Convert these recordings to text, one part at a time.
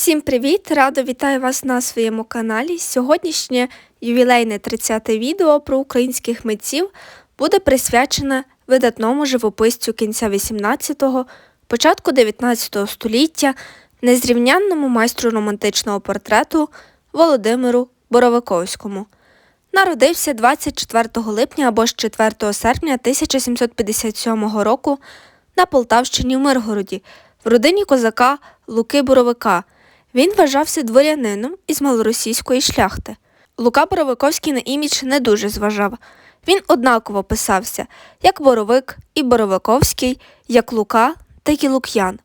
Всім привіт! Радо вітаю вас на своєму каналі. Сьогоднішнє ювілейне 30-те відео про українських митців буде присвячене видатному живописцю кінця 18-го, початку 19 століття, незрівнянному майстру романтичного портрету Володимиру Боровиковському. Народився 24 липня або ж 4 серпня 1757 року на Полтавщині в Миргороді в родині козака Луки Боровика. Він вважався дворянином із малоросійської шляхти. Лука Боровиковський на імідж не дуже зважав. Він однаково писався як Боровик і Боровиковський, як Лука, так і Лук'ян.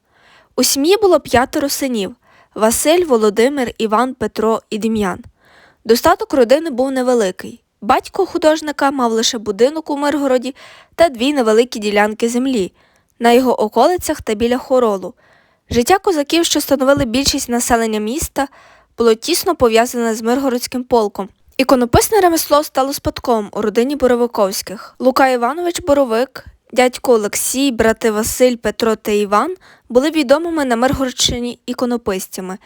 У сім'ї було п'ятеро синів Василь, Володимир, Іван, Петро і Дем'ян. Достаток родини був невеликий. Батько художника мав лише будинок у Миргороді та дві невеликі ділянки землі на його околицях та біля хоролу. Життя козаків, що становили більшість населення міста, було тісно пов'язане з Миргородським полком. Іконописне ремесло стало спадком у родині Боровиковських. Лука Іванович Боровик, дядько Олексій, брати Василь, Петро та Іван були відомими на Миргородщині іконописцями.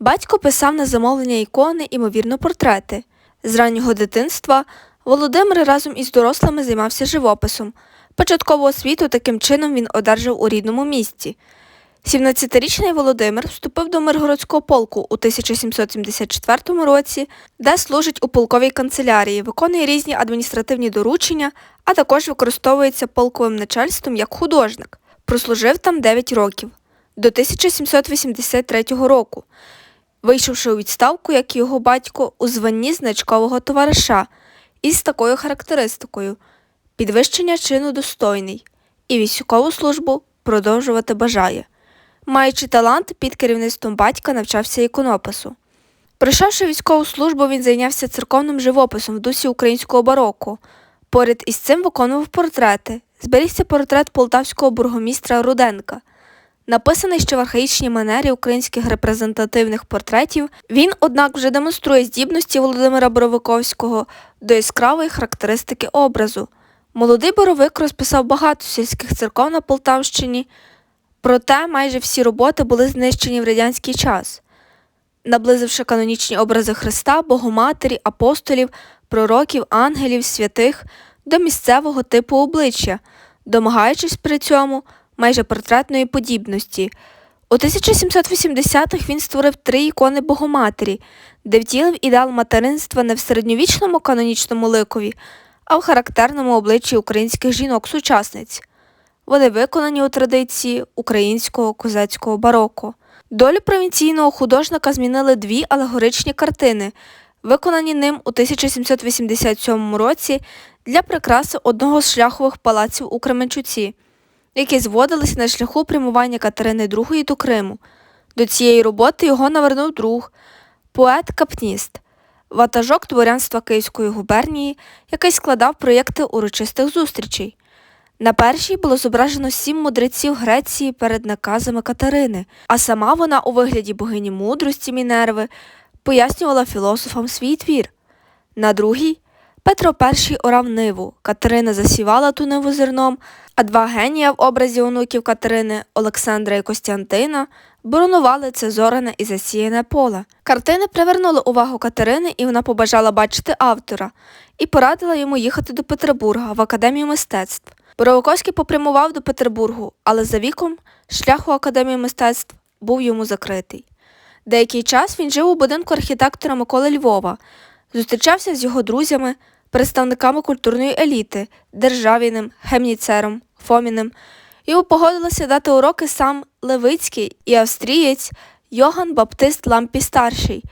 Батько писав на замовлення ікони, імовірно, портрети. З раннього дитинства Володимир разом із дорослими займався живописом. Початкову освіту таким чином він одержав у рідному місті. 17-річний Володимир вступив до Миргородського полку у 1774 році, де служить у полковій канцелярії, виконує різні адміністративні доручення, а також використовується полковим начальством як художник. Прослужив там 9 років до 1783 року, вийшовши у відставку, як і його батько, у званні значкового товариша із такою характеристикою підвищення чину достойний і військову службу продовжувати бажає. Маючи талант, під керівництвом батька навчався іконопису. Пройшовши військову службу, він зайнявся церковним живописом в дусі українського бароко. Поряд із цим виконував портрети. Зберігся портрет полтавського бургомістра Руденка. Написаний ще в архаїчній манері українських репрезентативних портретів, він, однак, вже демонструє здібності Володимира Боровиковського до яскравої характеристики образу. Молодий боровик розписав багато сільських церков на Полтавщині, проте майже всі роботи були знищені в радянський час, наблизивши канонічні образи Христа, Богоматері, апостолів, пророків, ангелів, святих до місцевого типу обличчя, домагаючись при цьому майже портретної подібності. У 1780-х він створив три ікони Богоматері, де втілив ідеал материнства не в середньовічному канонічному ликові, а в характерному обличчі українських жінок-сучасниць. Вони виконані у традиції українського козацького бароко. Долю провінційного художника змінили дві алегоричні картини, виконані ним у 1787 році для прикраси одного з шляхових палаців у Кременчуці, які зводилися на шляху прямування Катерини II до Криму. До цієї роботи його навернув друг, поет Капніст, ватажок дворянства Київської губернії, який складав проєкти урочистих зустрічей. На першій було зображено сім мудреців Греції перед наказами Катерини, а сама вона у вигляді богині мудрості Мінерви пояснювала філософам свій твір. На другій Петро І орав ниву, Катерина засівала ту ниву зерном, а два генія в образі онуків Катерини Олександра і Костянтина боронували це зоране і засіяне поле. Картини привернули увагу Катерини, і вона побажала бачити автора і порадила йому їхати до Петербурга в Академію мистецтв. Боровиковський попрямував до Петербургу, але за віком шлях у Академію мистецтв був йому закритий. Деякий час він жив у будинку архітектора Миколи Львова, зустрічався з його друзями, представниками культурної еліти, Державіним, Гемніцером, Фоміним. Йому погодилися дати уроки сам Левицький і австрієць Йоган Баптист Лампі старший,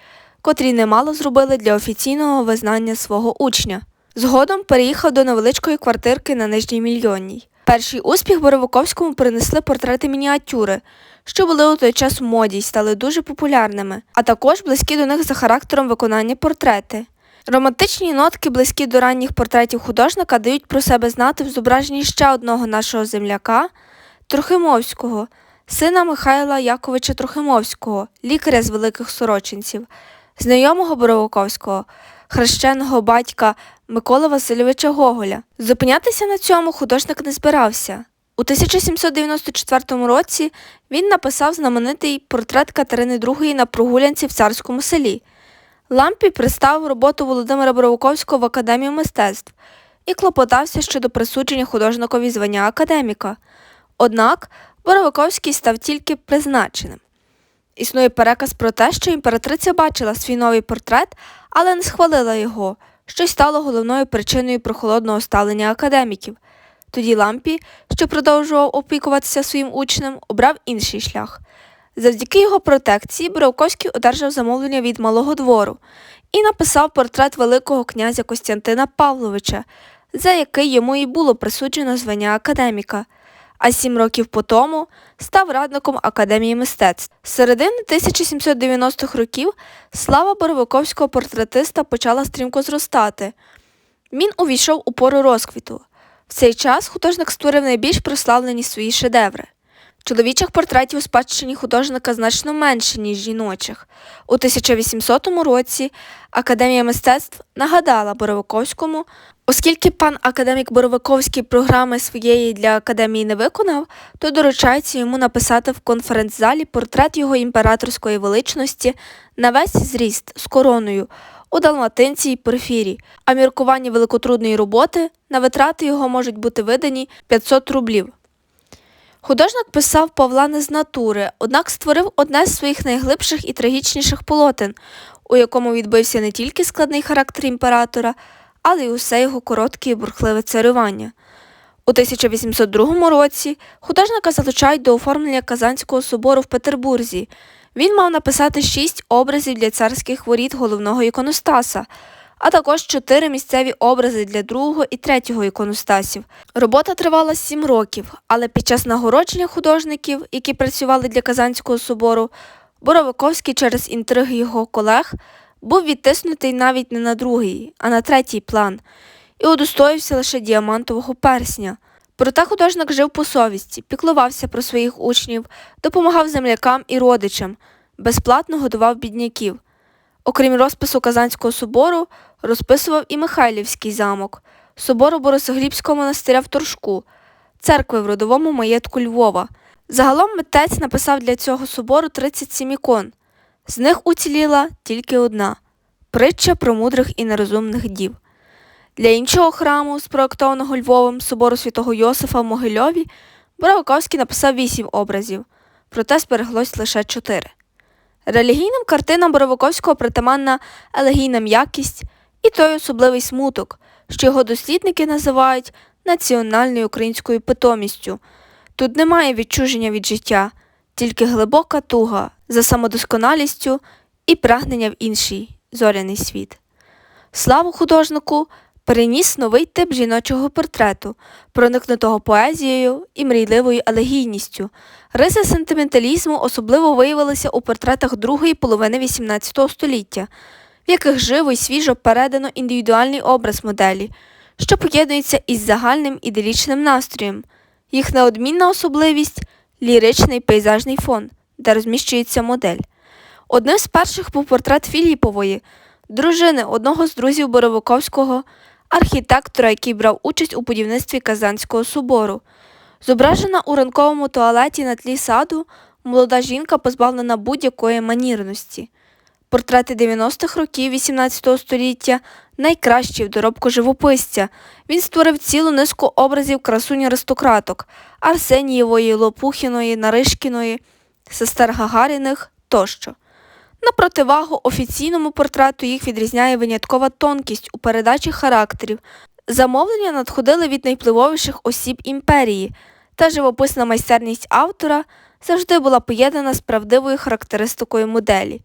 котрі немало зробили для офіційного визнання свого учня. Згодом переїхав до невеличкої квартирки на Нижній Мільйонній. Перший успіх Боровиковському принесли портрети мініатюри, що були у той час в моді й стали дуже популярними, а також близькі до них за характером виконання портрети. Романтичні нотки, близькі до ранніх портретів художника, дають про себе знати в зображенні ще одного нашого земляка Трохимовського, сина Михайла Яковича Трохимовського, лікаря з великих сорочинців, знайомого Боровиковського, хрещеного батька Миколи Васильовича Гоголя. Зупинятися на цьому художник не збирався. У 1794 році він написав знаменитий портрет Катерини II на прогулянці в царському селі. Лампі представив роботу Володимира Боровиковського в Академію мистецтв і клопотався щодо присудження художникові звання академіка. Однак Боровиковський став тільки призначеним. Існує переказ про те, що імператриця бачила свій новий портрет, але не схвалила його, що й стало головною причиною прохолодного ставлення академіків. Тоді Лампі, що продовжував опікуватися своїм учнем, обрав інший шлях. Завдяки його протекції Боровковський одержав замовлення від малого двору і написав портрет Великого князя Костянтина Павловича, за який йому і було присуджено звання академіка, а сім років по тому став радником Академії мистецтв. З середини 1790-х років слава Боровиковського портретиста почала стрімко зростати. Він увійшов у пору розквіту. В цей час художник створив найбільш прославлені свої шедеври. Чоловічих портретів у спадщині художника значно менше, ніж жіночих. У 1800 році Академія мистецтв нагадала Боровиковському, оскільки пан академік Боровиковський програми своєї для академії не виконав, то доручається йому написати в конференц-залі портрет його імператорської величності на весь зріст з короною у далматинці й порфірі, а міркування великотрудної роботи на витрати його можуть бути видані 500 рублів. Художник писав Павла не з натури, однак створив одне з своїх найглибших і трагічніших полотен, у якому відбився не тільки складний характер імператора, але й усе його коротке і бурхливе царювання. У 1802 році художника залучають до оформлення Казанського собору в Петербурзі. Він мав написати шість образів для царських воріт головного іконостаса, а також чотири місцеві образи для другого і третього іконостасів. Робота тривала сім років, але під час нагородження художників, які працювали для Казанського собору, Боровиковський через інтриги його колег був відтиснутий навіть не на другий, а на третій план, і удостоївся лише діамантового персня. Проте художник жив по совісті, піклувався про своїх учнів, допомагав землякам і родичам, безплатно годував бідняків. Окрім розпису Казанського собору, розписував і Михайлівський замок, собору Борисоглібського монастиря в Торжку, церкви в родовому маєтку Львова. Загалом митець написав для цього собору 37 ікон. З них уціліла тільки одна притча про мудрих і нерозумних дів. Для іншого храму, спроектованого Львовом собору святого Йосифа в Могильові, Боровиковський написав вісім образів, проте збереглось лише чотири. Релігійним картинам Боровиковського притаманна елегійна м'якість і той особливий смуток, що його дослідники називають національною українською питомістю. Тут немає відчуження від життя, тільки глибока туга за самодосконалістю і прагнення в інший зоряний світ. Славу художнику переніс новий тип жіночого портрету, проникнутого поезією і мрійливою елегійністю. Риси сентименталізму особливо виявилися у портретах другої половини XVIII століття, в яких живо й свіжо передано індивідуальний образ моделі, що поєднується із загальним іделічним настроєм. Їх неодмінна особливість ліричний пейзажний фон, де розміщується модель. Одним з перших був портрет Філіпової, дружини одного з друзів Боровиковського, архітектора, який брав участь у будівництві Казанського собору. Зображена у ранковому туалеті на тлі саду, молода жінка позбавлена будь-якої манірності. Портрети 90-х років XVIII століття найкращі в доробку живописця. Він створив цілу низку образів красунь аристократок Арсенієвої, Лопухіної, Наришкіної, сестер Гагаріних тощо. На противагу офіційному портрету їх відрізняє виняткова тонкість у передачі характерів. Замовлення надходили від найвпливовіших осіб імперії, та живописна майстерність автора завжди була поєднана з правдивою характеристикою моделі.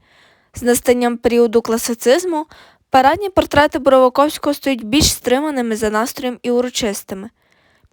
З настанням періоду класицизму парадні портрети Боровиковського стають більш стриманими за настроєм і урочистими.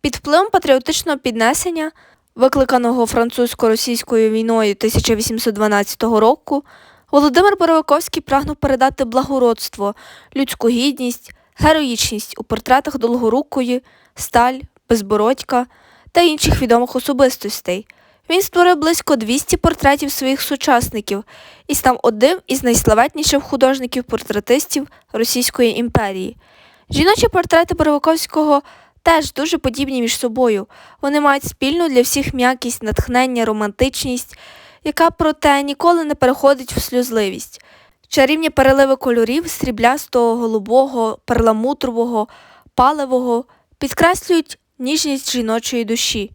Під впливом патріотичного піднесення, викликаного французько-російською війною 1812 року, Володимир Боровиковський прагнув передати благородство, людську гідність, героїчність у портретах Долгорукої, Сталь, Безбородька та інших відомих особистостей. Він створив близько 200 портретів своїх сучасників і став одним із найславетніших художників-портретистів Російської імперії. Жіночі портрети Боровиковського теж дуже подібні між собою. Вони мають спільну для всіх м'якість, натхнення, романтичність, яка проте ніколи не переходить в сльозливість. Чарівні переливи кольорів сріблястого, голубого, перламутрового, паливого підкреслюють ніжність жіночої душі.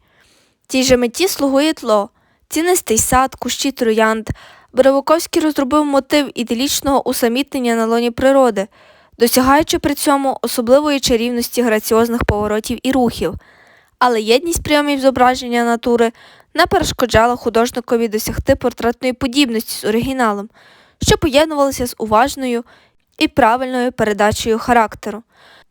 Тій же меті слугує тло, цінистий сад, кущі троянд. Беревоковський розробив мотив іделічного усамітнення на лоні природи, досягаючи при цьому особливої чарівності граціозних поворотів і рухів. Але єдність прийомів зображення натури не перешкоджала художникові досягти портретної подібності з оригіналом, що поєднувалася з уважною і правильною передачею характеру.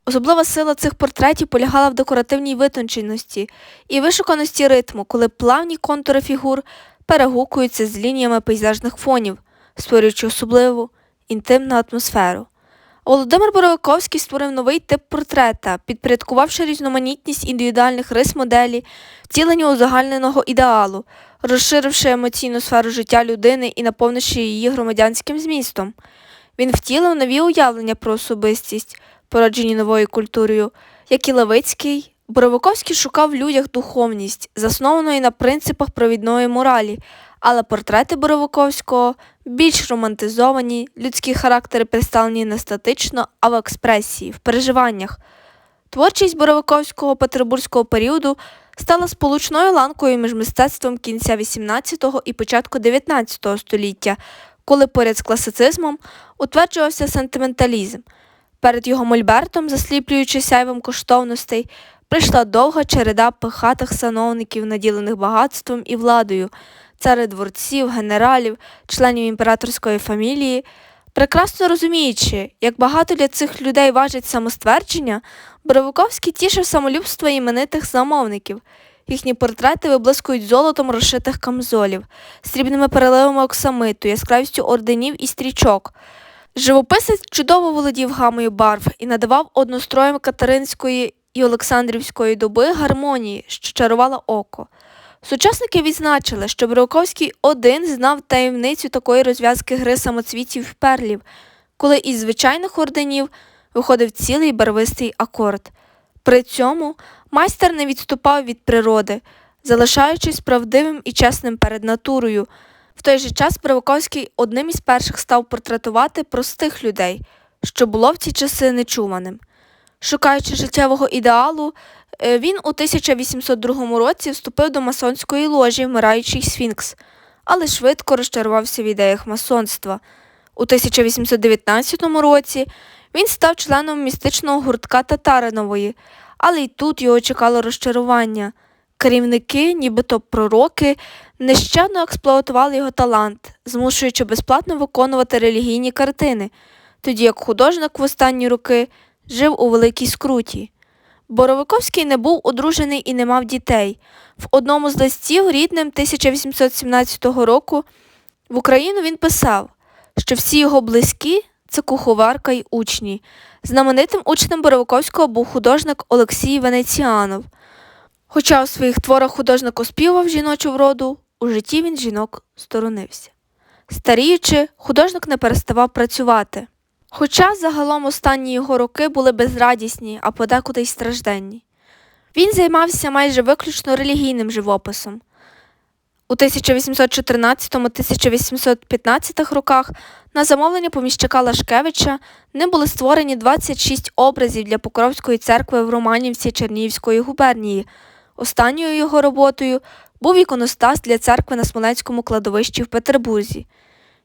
Особлива сила цих портретів полягала в декоративній витонченості і вишуканості ритму, коли плавні контури фігур перегукуються з лініями пейзажних фонів, створюючи особливу інтимну атмосферу. Володимир Боровиковський створив новий тип портрета, підпорядкувавши різноманітність індивідуальних рис моделі, втілення узагальненого ідеалу, розширивши емоційну сферу життя людини і наповнивши її громадянським змістом. Він втілив нові уявлення про особистість, породжені новою культурою, як і Левицький. Боровиковський шукав в людях духовність, заснованої на принципах провідної моралі, але портрети Боровиковського більш романтизовані, людські характери представлені не статично, а в експресії, в переживаннях. Творчість Боровиковського петербурзького періоду стала сполучною ланкою між мистецтвом кінця XVIII і початку XIX століття, коли поряд з класицизмом утверджувався сентименталізм. Перед його мольбертом, засліплюючи сяйвом коштовностей, прийшла довга череда пихатих сановників, наділених багатством і владою, царедворців, генералів, членів імператорської фамілії. Прекрасно розуміючи, як багато для цих людей важить самоствердження, Боровиковський тішив самолюбство іменитих замовників. Їхні портрети виблискують золотом розшитих камзолів, срібними переливами оксамиту, яскравістю орденів і стрічок. Живописець чудово володів гамою барв і надавав одностроям катеринської і Олександрівської доби гармонії, що чарувала око. Сучасники відзначили, що Броковський один знав таємницю такої розв'язки гри самоцвітів перлів, коли із звичайних орденів виходив цілий барвистий акорд. При цьому майстер не відступав від природи, залишаючись правдивим і чесним перед натурою. В той же час Бровиковський одним із перших став портретувати простих людей, що було в ці часи нечуваним. Шукаючи життєвого ідеалу, е, він у 1802 році вступив до масонської ложі Вмираючий Сфінкс, але швидко розчарувався в ідеях масонства. У 1819 році він став членом містичного гуртка Татаринової, але й тут його чекало розчарування. Керівники, нібито пророки, нещадно експлуатували його талант, змушуючи безплатно виконувати релігійні картини, тоді як художник в останні роки жив у великій скруті. Боровиковський не був одружений і не мав дітей. В одному з листів рідним 1817 року в Україну він писав, що всі його близькі це куховарка й учні. Знаменитим учнем Боровиковського був художник Олексій Венеціанов. Хоча у своїх творах художник оспівав жіночу вроду, у житті він жінок сторонився. Старіючи, художник не переставав працювати. Хоча загалом останні його роки були безрадісні, а подекуди й стражденні. Він займався майже виключно релігійним живописом. У 1814-1815 роках на замовлення поміщика Лашкевича ним були створені 26 образів для Покровської церкви в Романівці Чернігівської губернії. Останньою його роботою був іконостас для церкви на Смоленському кладовищі в Петербурзі.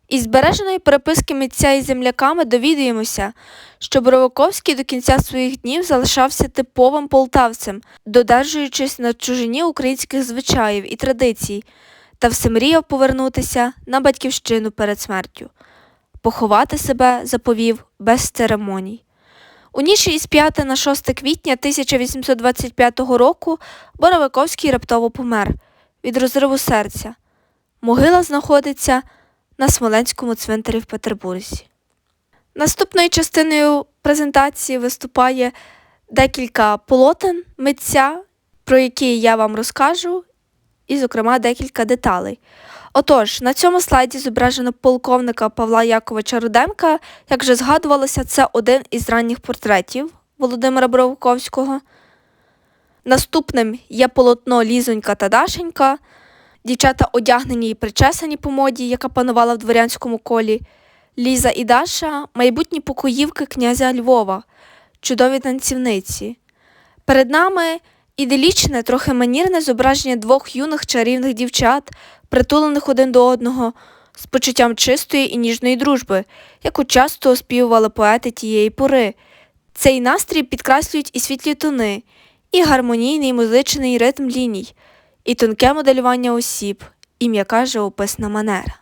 Із збереженої переписки митця із земляками довідуємося, що Броваковський до кінця своїх днів залишався типовим полтавцем, додержуючись на чужині українських звичаїв і традицій, та все мріяв повернутися на батьківщину перед смертю. Поховати себе заповів без церемоній. У ніші із 5 на 6 квітня 1825 року Боровиковський раптово помер від розриву серця. Могила знаходиться на Смоленському цвинтарі в Петербурзі. Наступною частиною презентації виступає декілька полотен митця, про які я вам розкажу, і, зокрема, декілька деталей. Отож, на цьому слайді зображено полковника Павла Яковича Руденка. Як вже згадувалося, це один із ранніх портретів Володимира Бровковського. Наступним є полотно Лізонька та Дашенька. Дівчата одягнені і причесані по моді, яка панувала в дворянському колі. Ліза і Даша майбутні покоївки князя Львова, чудові танцівниці. Перед нами іделічне, трохи манірне зображення двох юних чарівних дівчат, притулених один до одного, з почуттям чистої і ніжної дружби, яку часто оспівували поети тієї пори. Цей настрій підкреслюють і світлі тони, і гармонійний музичний ритм ліній, і тонке моделювання осіб, і м'яка живописна манера.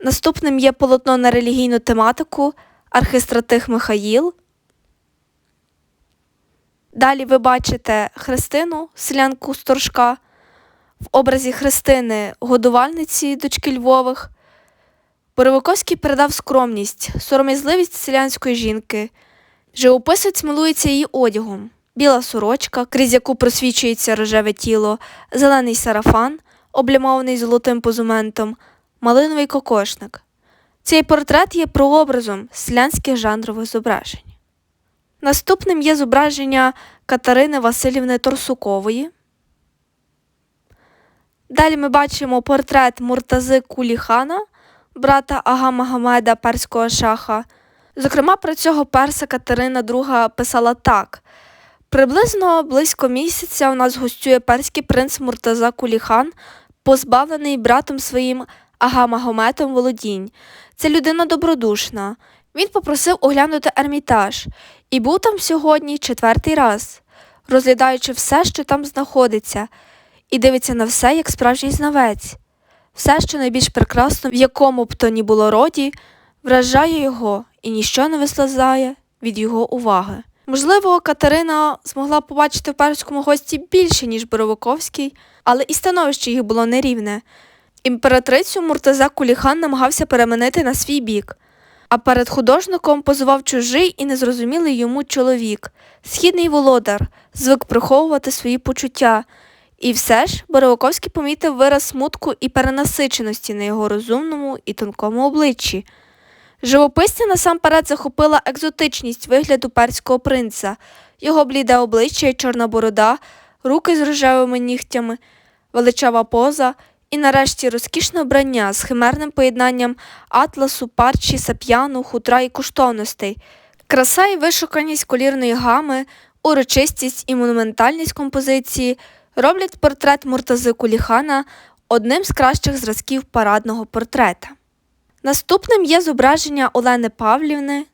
Наступним є полотно на релігійну тематику Архистратих Михаїл. Далі ви бачите Христину, селянку Сторожка, в образі Христини годувальниці дочки Львових. Боровиковський передав скромність, сором'язливість селянської жінки. Живописець милується її одягом. Біла сорочка, крізь яку просвічується рожеве тіло, зелений сарафан, облямований золотим позументом, малиновий кокошник. Цей портрет є прообразом селянських жанрових зображень. Наступним є зображення Катерини Васильівни Торсукової. Далі ми бачимо портрет Муртази Куліхана, брата Ага Магомеда перського шаха. Зокрема, про цього перса Катерина II писала так: приблизно близько місяця у нас гостює перський принц Муртаза Куліхан, позбавлений братом своїм Ага Магометом володінь. Це людина добродушна. Він попросив оглянути ермітаж і був там сьогодні четвертий раз, розглядаючи все, що там знаходиться, і дивиться на все, як справжній знавець. Все, що найбільш прекрасно, в якому б то ні було роді, вражає його і ніщо не вислизає від його уваги. Можливо, Катерина змогла побачити в перському гості більше, ніж Боровиковський, але і становище їх було нерівне. Імператрицю Муртаза Куліхан намагався переманити на свій бік, а перед художником позував чужий і незрозумілий йому чоловік, східний володар, звик приховувати свої почуття. І все ж Боровиковський помітив вираз смутку і перенасиченості на його розумному і тонкому обличчі. Живописця насамперед захопила екзотичність вигляду перського принца, його бліде обличчя і чорна борода, руки з рожевими нігтями, величава поза і нарешті розкішне обрання з химерним поєднанням атласу, парчі, сап'яну, хутра і коштовностей, краса і вишуканість колірної гами, урочистість і монументальність композиції роблять портрет Муртази Куліхана одним з кращих зразків парадного портрета. Наступним є зображення Олени Павлівни.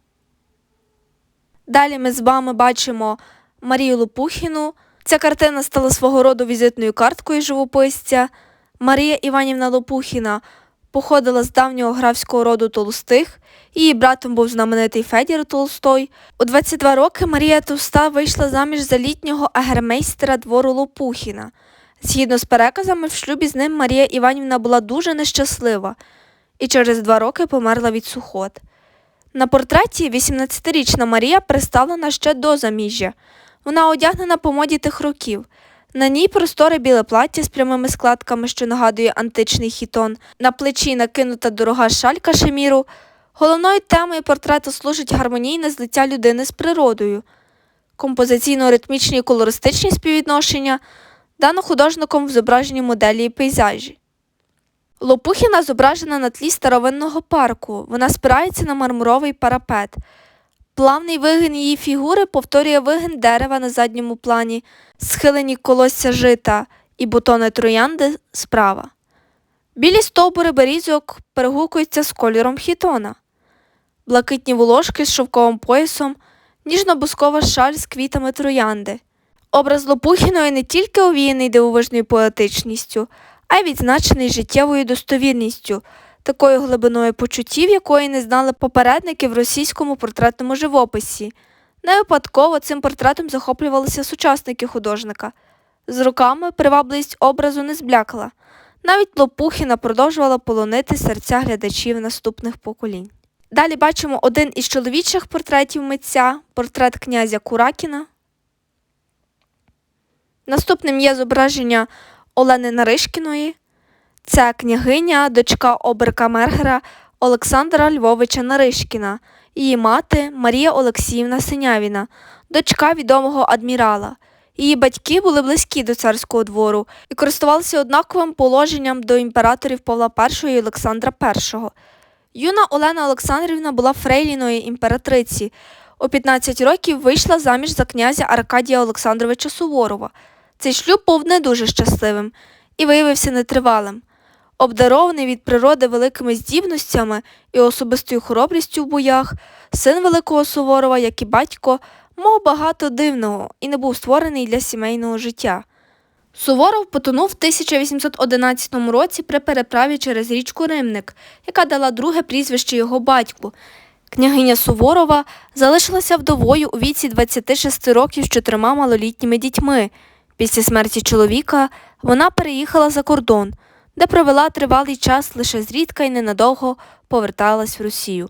Далі ми з вами бачимо Марію Лопухіну. Ця картина стала свого роду візитною карткою живописця. Марія Іванівна Лопухіна походила з давнього графського роду Толстих. Її братом був знаменитий Федір Толстой. У 22 роки Марія Товста вийшла заміж за літнього агермейстера двору Лопухіна. Згідно з переказами, в шлюбі з ним Марія Іванівна була дуже нещаслива і через два роки померла від сухот. На портреті 18-річна Марія представлена ще до заміжжя. Вона одягнена по моді тих років. На ній просторе біле плаття з прямими складками, що нагадує античний хітон, на плечі накинута дорога шаль кашеміру. Головною темою портрету служить гармонійне злиття людини з природою. Композиційно-ритмічні і колористичні співвідношення дано художником в зображенні моделі і пейзажі. Лопухіна зображена на тлі старовинного парку. Вона спирається на мармуровий парапет. Плавний вигин її фігури повторює вигин дерева на задньому плані, схилені колосся жита і бутони троянди справа. Білі стовбури берізок перегукуються з кольором хітона, блакитні волошки з шовковим поясом, ніжно-бускова шаль з квітами троянди. Образ Лопухіної не тільки овіяний дивовижною поетичністю, а й відзначений життєвою достовірністю, такою глибиною почуттів, якої не знали попередники в російському портретному живописі. Не випадково цим портретом захоплювалися сучасники художника. З роками привабливість образу не зблякла. Навіть Лопухіна продовжувала полонити серця глядачів наступних поколінь. Далі бачимо один із чоловічих портретів митця портрет князя Куракіна. Наступним є зображення Олени Наришкіної. Це княгиня, дочка оберка Мергера Олександра Львовича Наришкіна, її мати Марія Олексіївна Синявіна, дочка відомого адмірала. Її батьки були близькі до царського двору і користувалися однаковим положенням до імператорів Павла І і Олександра І. Юна Олена Олександрівна була фрейліною імператриці. У 15 років вийшла заміж за князя Аркадія Олександровича Суворова. Цей шлюб був не дуже щасливим і виявився нетривалим. Обдарований від природи великими здібностями і особистою хоробрістю в боях, син Великого Суворова, як і батько, мав багато дивного і не був створений для сімейного життя. Суворов потонув в 1811 році при переправі через річку Римник, яка дала друге прізвище його батьку. Княгиня Суворова залишилася вдовою у віці 26 років з чотирма малолітніми дітьми. Після смерті чоловіка вона переїхала за кордон, де провела тривалий час лише зрідка й ненадовго поверталась в Росію.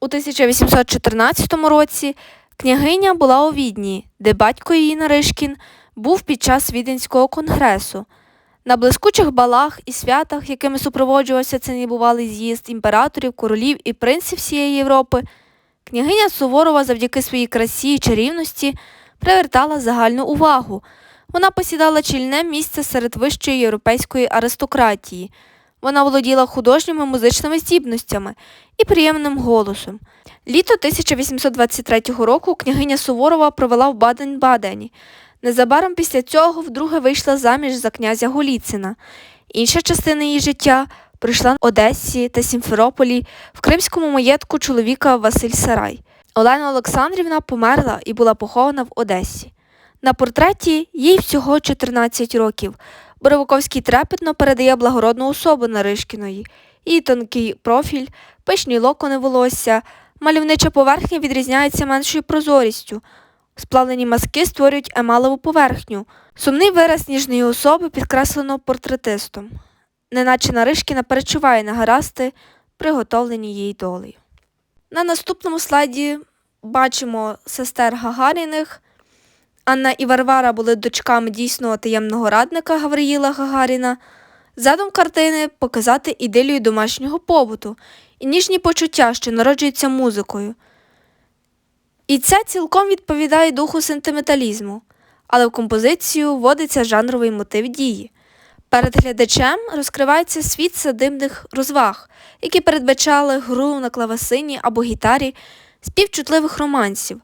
У 1814 році княгиня була у Відні, де батько її Наришкін був під час Віденського конгресу. На блискучих балах і святах, якими супроводжувався цей небувалий з'їзд імператорів, королів і принців всієї Європи, княгиня Суворова завдяки своїй красі і чарівності привертала загальну увагу. Вона посідала чільне місце серед вищої європейської аристократії. Вона володіла художніми музичними здібностями і приємним голосом. Літо 1823 року княгиня Суворова провела в Баден-Бадені. Незабаром після цього вдруге вийшла заміж за князя Голіцина. Інша частина її життя пройшла в Одесі та Сімферополі в кримському маєтку чоловіка Василь Сарай. Олена Олександрівна померла і була похована в Одесі. На портреті їй всього 14 років. Боровиковський трепетно передає благородну особу Наришкіної. Її тонкий профіль, пишні локони волосся, мальовнича поверхня відрізняється меншою прозорістю. Сплавлені маски створюють емалеву поверхню. Сумний вираз ніжної особи підкреслено портретистом, неначе Наришкіна перечуває на гарасти, приготовлені їй долею. На наступному слайді бачимо сестер Гагаріних. Анна і Варвара були дочками дійсного таємного радника Гавриїла Гагаріна. Задум картини показати ідилію домашнього побуту і ніжні почуття, що народжуються музикою. І це цілком відповідає духу сентименталізму, але в композицію вводиться жанровий мотив дії. Перед глядачем розкривається світ садибних розваг, які передбачали гру на клавесині або гітарі співчутливих романсів.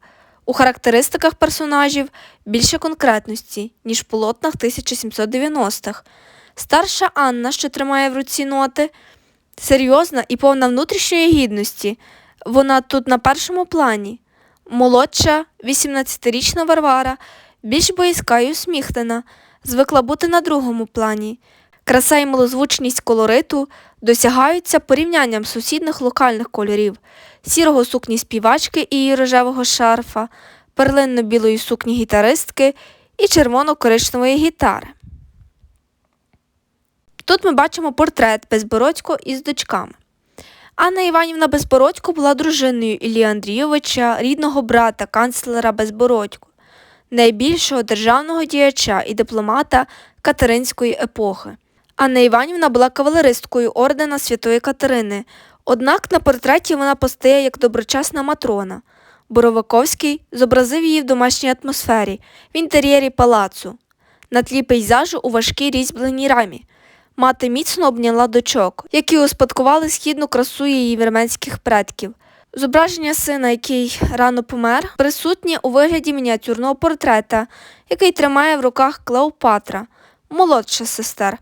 У характеристиках персонажів більше конкретності, ніж в полотнах 1790-х. Старша Анна, що тримає в руці ноти, серйозна і повна внутрішньої гідності. Вона тут на першому плані. Молодша, 18-річна Варвара, більш боязка й усміхнена, звикла бути на другому плані. Краса і малозвучність колориту досягаються порівнянням сусідних локальних кольорів, сірого сукні співачки і її рожевого шарфа, перлинно-білої сукні гітаристки і червоно-коричневої гітари. Тут ми бачимо портрет Безбородько із дочками. Анна Іванівна Безбородько була дружиною Іллі Андрійовича, рідного брата канцлера Безбородько, найбільшого державного діяча і дипломата Катеринської епохи. Анна Іванівна була кавалеристкою ордена Святої Катерини, однак на портреті вона постає як доброчесна матрона. Боровиковський зобразив її в домашній атмосфері, в інтер'єрі палацу, на тлі пейзажу у важкій різьбленій рамі. Мати міцно обняла дочок, які успадкували східну красу її вірменських предків. Зображення сина, який рано помер, присутнє у вигляді мініатюрного портрета, який тримає в руках Клеопатра, молодша сестер.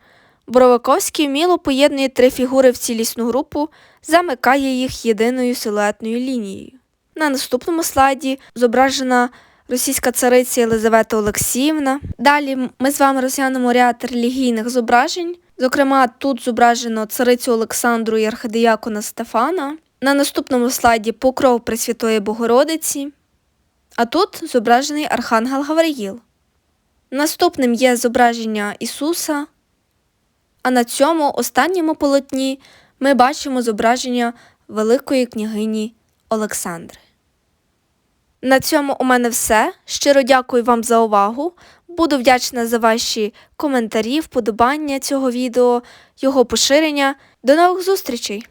Боровиковський вміло поєднує три фігури в цілісну групу, замикає їх єдиною силуетною лінією. На наступному слайді зображена російська цариця Єлизавета Олексіївна. Далі ми з вами розглянемо ряд релігійних зображень. Зокрема, тут зображено царицю Олександру і архидіякона Стефана. На наступному слайді покров Пресвятої Богородиці. А тут зображений Архангел Гавриїл. Наступним є зображення Ісуса. А на цьому останньому полотні ми бачимо зображення Великої княгині Олександри. На цьому у мене все. Щиро дякую вам за увагу. Буду вдячна за ваші коментарі, вподобання цього відео, його поширення. До нових зустрічей!